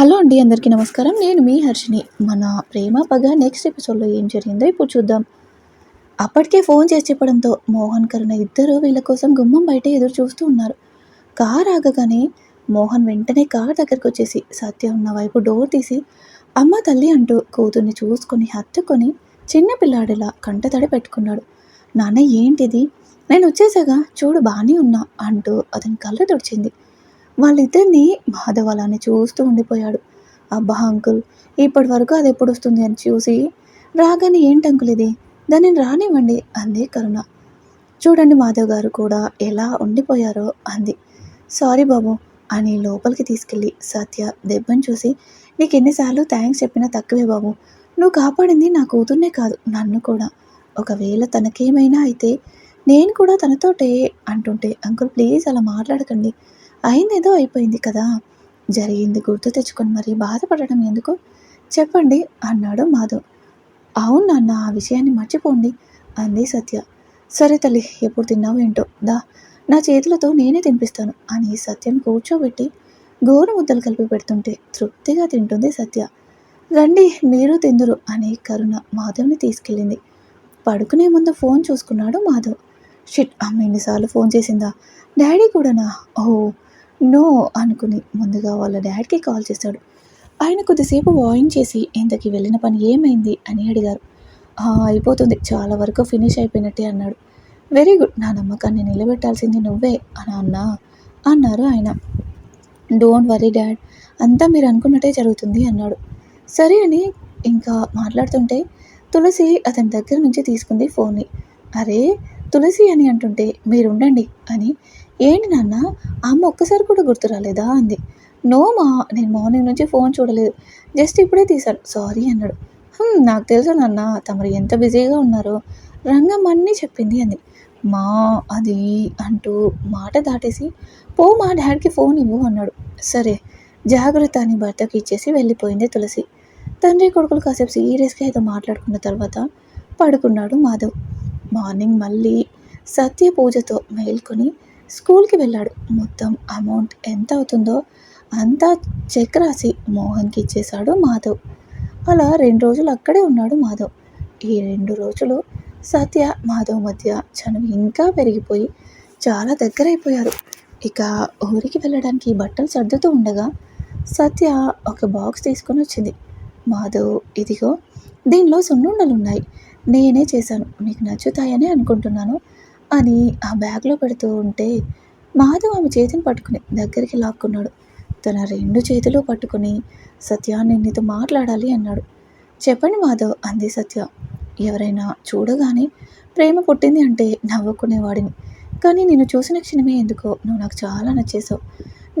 Hello అండి అందరికీ నమస్కారం. నేను మీ హర్షిని మన ప్రేమ పగ నెక్స్ట్ ఎపిసోడ్లో ఏం జరిగిందో ఇప్పుడు చూద్దాం. అప్పటికే ఫోన్ చేసి చెప్పడంతో మోహన్ కరుణ ఇద్దరు వీళ్ళ కోసం గుమ్మం బయట ఎదురు చూస్తూ ఉన్నారు. కార్ ఆగగానే మోహన్ వెంటనే కార్ దగ్గరకు వచ్చేసి సత్య ఉన్న వైపు డోర్ తీసి అమ్మ తల్లి అంటూ కూతుర్ని చూసుకొని హత్తుకొని చిన్న పిల్లాడిలా కంటతడి పెట్టుకున్నాడు. నాన్న ఏంటిది? నేను వచ్చేసాగా. చూడు బాగానే ఉన్నా అంటూ అతని కళ్ళు తుడిచింది. వాళ్ళిద్దరిని మాధవ్ అలానే చూస్తూ ఉండిపోయాడు. అబ్బా అంకుల్ ఇప్పటి వరకు అది ఎప్పుడు వస్తుంది అని చూసి రాగానే ఏంటి అంకుల్ ఇది? దానిని రానివ్వండి అంది కరుణ. చూడండి మాధవ్ గారు కూడా ఎలా ఉండిపోయారో అంది. సారీ బాబు అని లోపలికి తీసుకెళ్ళి సత్య దెబ్బని చూసి నీకు ఎన్నిసార్లు థ్యాంక్స్ చెప్పినా తక్కువే బాబు. నువ్వు కాపాడింది నా కూతుర్నే కాదు నన్ను కూడా. ఒకవేళ తనకేమైనా అయితే నేను కూడా తనతోటే అంటుంటే అంకుల్ ప్లీజ్ అలా మాట్లాడకండి. అయిందేదో అయిపోయింది కదా? జరిగింది గుర్తు తెచ్చుకొని మరీ బాధపడడం ఎందుకు? చెప్పండి అన్నాడు మాధవ్. అవును నాన్న ఆ విషయాన్ని మర్చిపోండి అంది సత్య. సరే తల్లి ఎప్పుడు తిన్నావు ఏంటో? దా నా చేతులతో నేనే తినిపిస్తాను అని సత్యం కూర్చోబెట్టి గోరు ముద్దలు కలిపి పెడుతుంటే తృప్తిగా తింటుంది సత్య. రండి మీరు తిందురు అని కరుణ మాధవ్ని తీసుకెళ్ళింది. పడుకునే ముందు ఫోన్ చూసుకున్నాడు మాధవ్. షిట్ అమ్మ ఎన్నిసార్లు ఫోన్ చేసిందా? డాడీ కూడానా? ఓ నో అనుకుని ముందుగా వాళ్ళ డాడీకి కాల్ చేశాడు. ఆయన కొద్దిసేపు వాయిన్ చేసి ఇంతకి వెళ్ళిన పని ఏమైంది? అని అడిగారు. అయిపోతుంది. చాలా వరకు ఫినిష్ అయిపోయినట్టే అన్నాడు. Very good. నా నమ్మకాన్ని నిలబెట్టాల్సింది నువ్వే అని అన్నా అన్నారు ఆయన. Don't worry dad. అంతా మీరు అనుకున్నట్టే జరుగుతుంది అన్నాడు. సరే అని ఇంకా మాట్లాడుతుంటే తులసి అతని దగ్గర నుంచి తీసుకుంది ఫోన్ని. అరే తులసి అని అంటుంటే మీరు ఉండండి అని ఏంటి నాన్న? అమ్మ ఒక్కసారి కూడా గుర్తు రాలేదా? అంది. నో మా నేను మార్నింగ్ నుంచి ఫోన్ చూడలేదు. జస్ట్ ఇప్పుడే తీశాను. సారీ అన్నాడు. నాకు తెలుసు నాన్న తమరు ఎంత బిజీగా ఉన్నారో. రంగం అన్నీ చెప్పింది అంది. మా అది అంటూ మాట దాటేసి పో మా డాడీకి ఫోన్ ఇవ్వు అన్నాడు. సరే జాగ్రత్త అని భర్తకి ఇచ్చేసి వెళ్ళిపోయింది తులసి. తండ్రి కొడుకులు కాసేపు సీరియస్గా ఏదో మాట్లాడుకున్న తర్వాత పడుకున్నాడు మాధవ్. మార్నింగ్ మళ్ళీ సత్య పూజతో మేల్కొని స్కూల్కి వెళ్ళాడు. మొత్తం అమౌంట్ ఎంత అవుతుందో అంతా చెక్ రాసి మోహన్కి ఇచ్చేశాడు మాధవ్. అలా రెండు రోజులు అక్కడే ఉన్నాడు మాధవ్. ఈ రెండు రోజులు సత్య మాధవ్ మధ్య చనువు ఇంకా పెరిగిపోయి చాలా దగ్గరైపోయారు. ఇక ఊరికి వెళ్ళడానికి బట్టలు సర్దుతూ ఉండగా సత్య ఒక బాక్స్ తీసుకొని వచ్చింది. మాధవ్ ఇదిగో దీనిలో సున్నుండలు ఉన్నాయి నేనే చేశాను. మీకు నచ్చుతాయని అనుకుంటున్నాను. అని ఆ బ్యాగ్లో పెడుతూ ఉంటే మాధవ్ ఆమె చేతిని పట్టుకుని దగ్గరికి లాక్కున్నాడు. తన రెండు చేతులు పట్టుకుని సత్య నేను నీతో మాట్లాడాలి అన్నాడు. చెప్పండి మాధవ్ అంది సత్య. ఎవరైనా చూడగానే ప్రేమ పుట్టింది అంటే నవ్వుకునేవాడిని. కానీ నేను చూసిన క్షణమే ఎందుకో నువ్వు నాకు చాలా నచ్చేసావు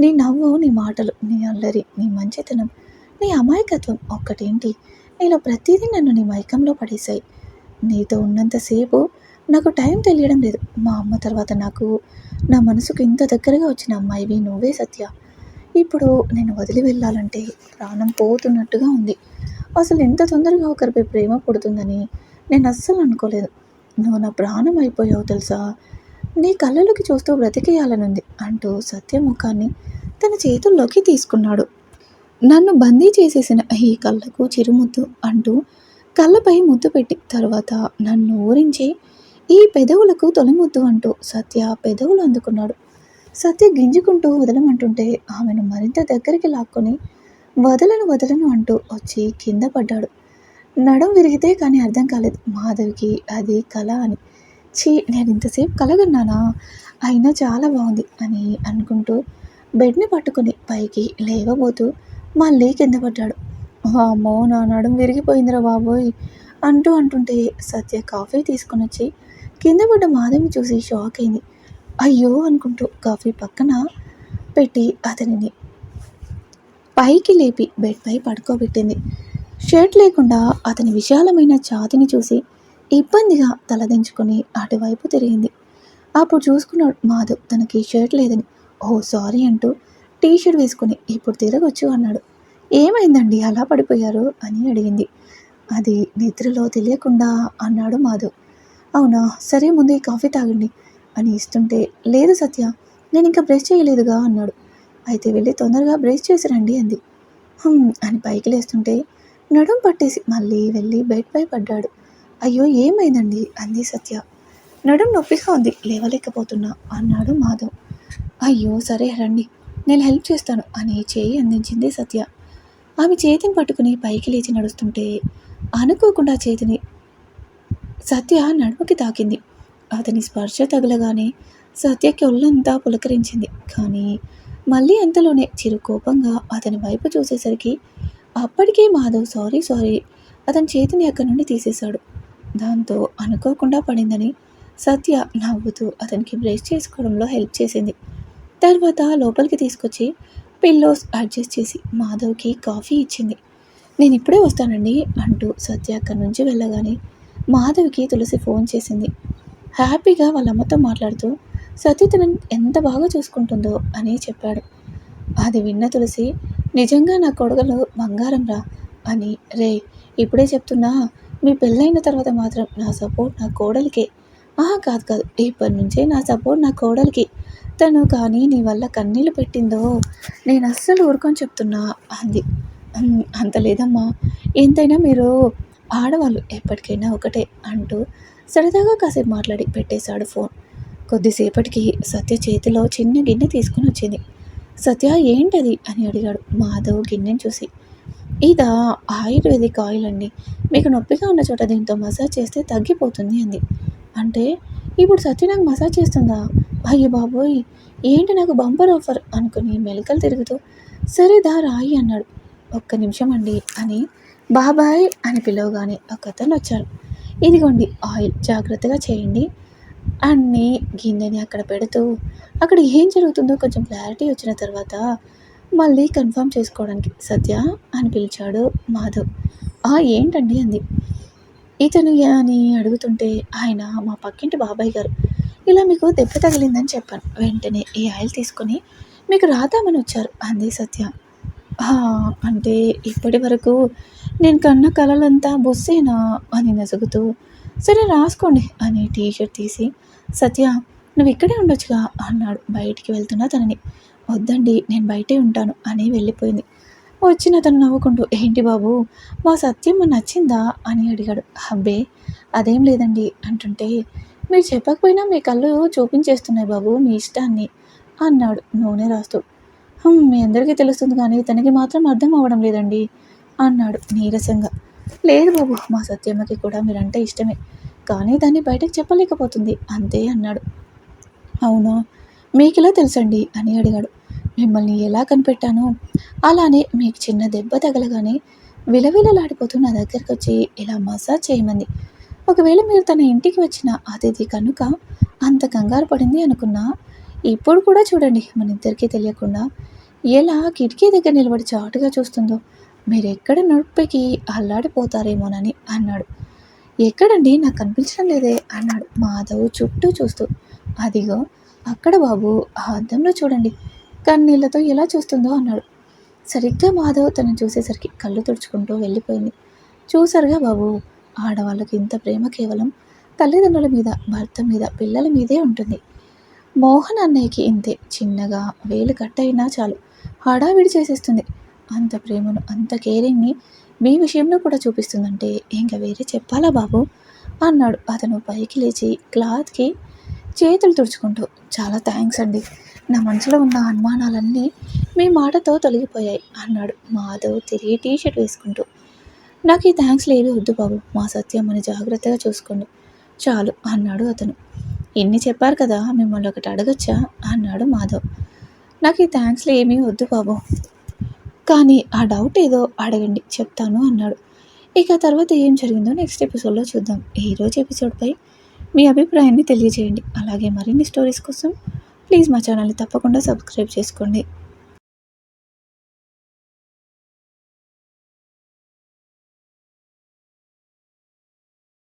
నీ నవ్వు నీ మాటలు నీ అల్లరి నీ మంచితనం నీ అమాయకత్వం ఒక్కటేంటి? నీలో ప్రతిదీ నన్ను నీ మైకంలో పడేశాయి. నీతో ఉన్నంతసేపు నాకు టైం తెలియడం లేదు. మా అమ్మ తర్వాత నాకు నా మనసుకు ఇంత దగ్గరగా వచ్చిన అమ్మాయివి నువ్వే సత్య. ఇప్పుడు నేను వదిలి వెళ్ళాలంటే ప్రాణం పోతున్నట్టుగా ఉంది. అసలు ఎంత తొందరగా ఒకరిపై ప్రేమ పుడుతుందని నేను అస్సలు అనుకోలేదు. నువ్వు నా ప్రాణం అయిపోయావు తెలుసా? నీ కళ్ళలోకి చూస్తూ బ్రతికేయాలనుంది అంటూ సత్య ముఖాన్ని తన చేతుల్లోకి తీసుకున్నాడు. నన్ను బందీ చేసేసిన ఈ కళ్ళకు చిరుముద్దు అంటూ కళ్ళపై ముద్దు పెట్టి తర్వాత నన్ను ఊరించి ఈ పెదవులకు తొలిముద్దు అంటూ సత్య పెదవులు అందుకున్నాడు. సత్య గింజుకుంటూ వదలమంటుంటే ఆమెను మరింత దగ్గరికి లాక్కొని వదలను వదలను అంటూ వచ్చి కింద పడ్డాడు. నడం విరిగితే కానీ అర్థం కాలేదు. మాధవికి అది కళ అని. ఛీ నేను ఇంతసేపు కలగన్నానా? అయినా చాలా బాగుంది అని అనుకుంటూ బెడ్ని పట్టుకుని పైకి లేవబోతూ మళ్ళీ కింద పడ్డాడు. అమ్మో నా నడుం విరిగిపోయిందిరా బాబోయ్ అంటూ అంటుంటే సత్య కాఫీ తీసుకొని వచ్చి కింద పడ్డ మాధవి చూసి షాక్ అయింది. అయ్యో అనుకుంటూ కాఫీ పక్కన పెట్టి అతనిని పైకి లేపి బెడ్పై పడుకోబెట్టింది. షర్ట్ లేకుండా అతని విశాలమైన ఛాతిని చూసి ఇబ్బందిగా తలదించుకొని అటువైపు తిరిగింది. అప్పుడు చూసుకున్నాడు మాధవ్ తనకి షర్ట్ లేదని. ఓ సారీ అంటూ టీ షర్ట్ వేసుకుని ఇప్పుడు తిరగొచ్చు అన్నాడు. ఏమైందండి? అలా పడిపోయారు? అని అడిగింది. అది నిద్రలో తెలియకుండా అన్నాడు మాధవ్. అవునా? సరే ముందు ఈ కాఫీ తాగండి అని ఇస్తుంటే లేదు సత్య నేను ఇంకా బ్రష్ చేయలేదుగా అన్నాడు. అయితే వెళ్ళి తొందరగా బ్రష్ చేసి రండి అంది. అని పైకి లేస్తుంటే నడుం పట్టేసి మళ్ళీ వెళ్ళి బెడ్పై పడ్డాడు. అయ్యో ఏమైందండి? అంది సత్య. నడుం నొప్పిగా ఉంది లేవలేకపోతున్నా అన్నాడు మాధవ్. అయ్యో సరే రండి నేను హెల్ప్ చేస్తాను అని చేయి అందించింది సత్య. ఆమె చేతిని పట్టుకుని పైకి లేచి నడుస్తుంటే అనుకోకుండా చేతిని సత్య నడుముకి తాకింది. అతని స్పర్శ తగలగానే సత్యకి ఒళ్ళంతా పులకరించింది. కానీ మళ్ళీ అంతలోనే చిరు కోపంగా అతని వైపు చూసేసరికి అప్పటికే మాధవ్ సారీ సారీ అతని చేతిని అక్కడి నుండి తీసేశాడు. దాంతో అనుకోకుండా పడిందని సత్య నవ్వుతూ అతనికి బ్రష్ చేసుకోవడంలో హెల్ప్ చేసింది. తర్వాత లోపలికి తీసుకొచ్చి పిల్లోస్ అడ్జస్ట్ చేసి మాధవ్కి కాఫీ ఇచ్చింది. నేను ఇప్పుడే వస్తానండి అంటూ సత్య అక్కడి నుంచి వెళ్ళగానే మాధవికి తులసి ఫోన్ చేసింది. హ్యాపీగా వాళ్ళ అమ్మతో మాట్లాడుతూ సత్య తనని ఎంత బాగా చూసుకుంటుందో అని చెప్పాడు. అది విన్న తులసి నిజంగా నా కొడుకులు బంగారం రా అని రే ఇప్పుడే చెప్తున్నా మీ పెళ్ళైన తర్వాత మాత్రం నా సపోర్ట్ నా కోడలికే. ఆహా కాదు కాదు ఇప్పటి నుంచే నా సపోర్ట్ నా కోడలికి. తను కానీ నీ వల్ల కన్నీళ్ళు పెట్టిందో నేను అస్సలు ఊరుకొని చెప్తున్నా అంది. అంత లేదమ్మా. ఎంతైనా మీరు ఆడవాళ్ళు ఎప్పటికైనా ఒకటే అంటూ సరదాగా కాసేపు మాట్లాడి పెట్టేశాడు ఫోన్. కొద్దిసేపటికి సత్య చేతిలో చిన్న గిన్నె తీసుకుని వచ్చింది. సత్య ఏంటది? అని అడిగాడు మాధవ్ గిన్నెని చూసి. ఇదా ఆయుర్వేదిక్ ఆయిల్ అండి. మీకు నొప్పిగా ఉన్న చోట దీంతో మసాజ్ చేస్తే తగ్గిపోతుంది అంది. అంటే ఇప్పుడు సత్య నాకు మసాజ్ చేస్తుందా? అయ్యో బాబోయ్ ఏంటి నాకు బంపర్ ఆఫర్? అనుకుని మెలకలు తిరుగుతూ సరే దా రాయి అన్నాడు. ఒక్క నిమిషం అండి అని బాబాయ్ అని పిలవగానే ఒక అతను వచ్చాడు. ఇదిగోండి ఆయిల్ జాగ్రత్తగా చేయండి. అన్ని గిన్నెని అక్కడ పెడుతూ అక్కడ ఏం జరుగుతుందో కొంచెం క్లారిటీ వచ్చిన తర్వాత మళ్ళీ కన్ఫర్మ్ చేసుకోవడానికి సత్య అని పిలిచాడు మాధవ్. ఆ ఏంటండి అంది. ఇతను అని అడుగుతుంటే ఆయన మా పక్కింటి బాబాయ్ గారు ఇలా మీకు దెబ్బ తగిలిందని చెప్పాను. వెంటనే ఈ ఆయిల్ తీసుకొని మీకు రాదామని వచ్చారు అంది సత్య. అంటే ఇప్పటి వరకు నేను కన్న కలలంతా బొస్సేనా అని నసుగుతూ సరే రాసుకోండి అని టీషర్ట్ తీసి సత్య నువ్వు ఇక్కడే ఉండొచ్చుగా అన్నాడు బయటికి వెళ్తున్నా తనని. వద్దండి నేను బయటే ఉంటాను అని వెళ్ళిపోయింది. వచ్చిన అతను నవ్వుకుంటూ ఏంటి బాబు మా సత్యం నచ్చిందా అని అడిగాడు. అబ్బే అదేం లేదండి అంటుంటే మీరు చెప్పకపోయినా మీ కళ్ళు చూపించేస్తున్నాయి బాబు మీ ఇష్టాన్ని అన్నాడు నూనె రాస్తూ. మీ అందరికీ తెలుస్తుంది కానీ తనకి మాత్రం అర్థం అవ్వడం లేదండి. అన్నాడు నీరసంగా. లేదు బాబు మా సత్యమ్మకి కూడా మీరంటే ఇష్టమే. కానీ దాన్ని బయటకు చెప్పలేకపోతుంది అంతే అన్నాడు. అవునా? మీకెలా తెలుసండి? అని అడిగాడు. మిమ్మల్ని ఎలా కనిపెట్టానో? అలానే మీకు చిన్న దెబ్బ తగలగానే విలవిలలాడిపోతూ నా దగ్గరకు వచ్చి ఇలా మసాజ్ చేయమంది. ఒకవేళ మీరు తన ఇంటికి వచ్చిన అతిథి కనుక అంత కంగారు పడింది అనుకున్నా ఇప్పుడు కూడా చూడండి మన ఇద్దరికీ తెలియకుండా ఎలా కిటికీ దగ్గర నిలబడి చాటుగా చూస్తుందో. మీరు ఎక్కడ నొప్పికి అల్లాడిపోతారేమోనని అన్నాడు. ఎక్కడండి? నాకు కనిపించడం లేదే అన్నాడు మాధవ్ చుట్టూ చూస్తూ. అదిగో అక్కడ బాబు ఆ అద్దంలో చూడండి. కన్నీళ్ళతో ఎలా చూస్తుందో అన్నాడు. సరిగ్గా మాధవ్ తను చూసేసరికి కళ్ళు తుడుచుకుంటూ వెళ్ళిపోయింది. చూసారుగా బాబు ఆడవాళ్ళకి ఇంత ప్రేమ కేవలం తల్లిదండ్రుల మీద భర్త మీద పిల్లల మీదే ఉంటుంది. మోహన్ అన్నయ్యకి ఇంతే చిన్నగా వేలు కట్టయినా చాలు హడావిడి చేసేస్తుంది. అంత ప్రేమను అంత కేరింగ్ని మీ విషయంలో కూడా చూపిస్తుందంటే ఇంకా వేరే చెప్పాలా బాబు? అన్నాడు. అతను పైకి లేచి క్లాత్కి చేతులు తుడుచుకుంటూ చాలా థ్యాంక్స్ అండి. నా మనసులో ఉన్న అనుమానాలన్నీ మీ మాటతో తొలగిపోయాయి అన్నాడు. మాధవ్ తిరిగి టీషర్ట్ వేసుకుంటూ నాకు ఈ థ్యాంక్స్ లేవి వద్దు బాబు. మా సత్యం అని జాగ్రత్తగా చూసుకోండి. చాలు అన్నాడు అతను. ఎన్ని చెప్పారు కదా మిమ్మల్ని ఒకటి అడగచ్చా? అన్నాడు మాధవ్. నాకు ఈ థ్యాంక్స్లు ఏమీ వద్దు బాబు. కానీ ఆ డౌట్ ఏదో అడగండి చెప్తాను అన్నాడు. ఇక తర్వాత ఏం జరిగిందో నెక్స్ట్ ఎపిసోడ్లో చూద్దాం. ఈరోజు ఎపిసోడ్పై మీ అభిప్రాయాన్ని తెలియజేయండి. అలాగే మరిన్ని స్టోరీస్ కోసం ప్లీజ్ మా ఛానల్ని తప్పకుండా సబ్స్క్రైబ్ చేసుకోండి.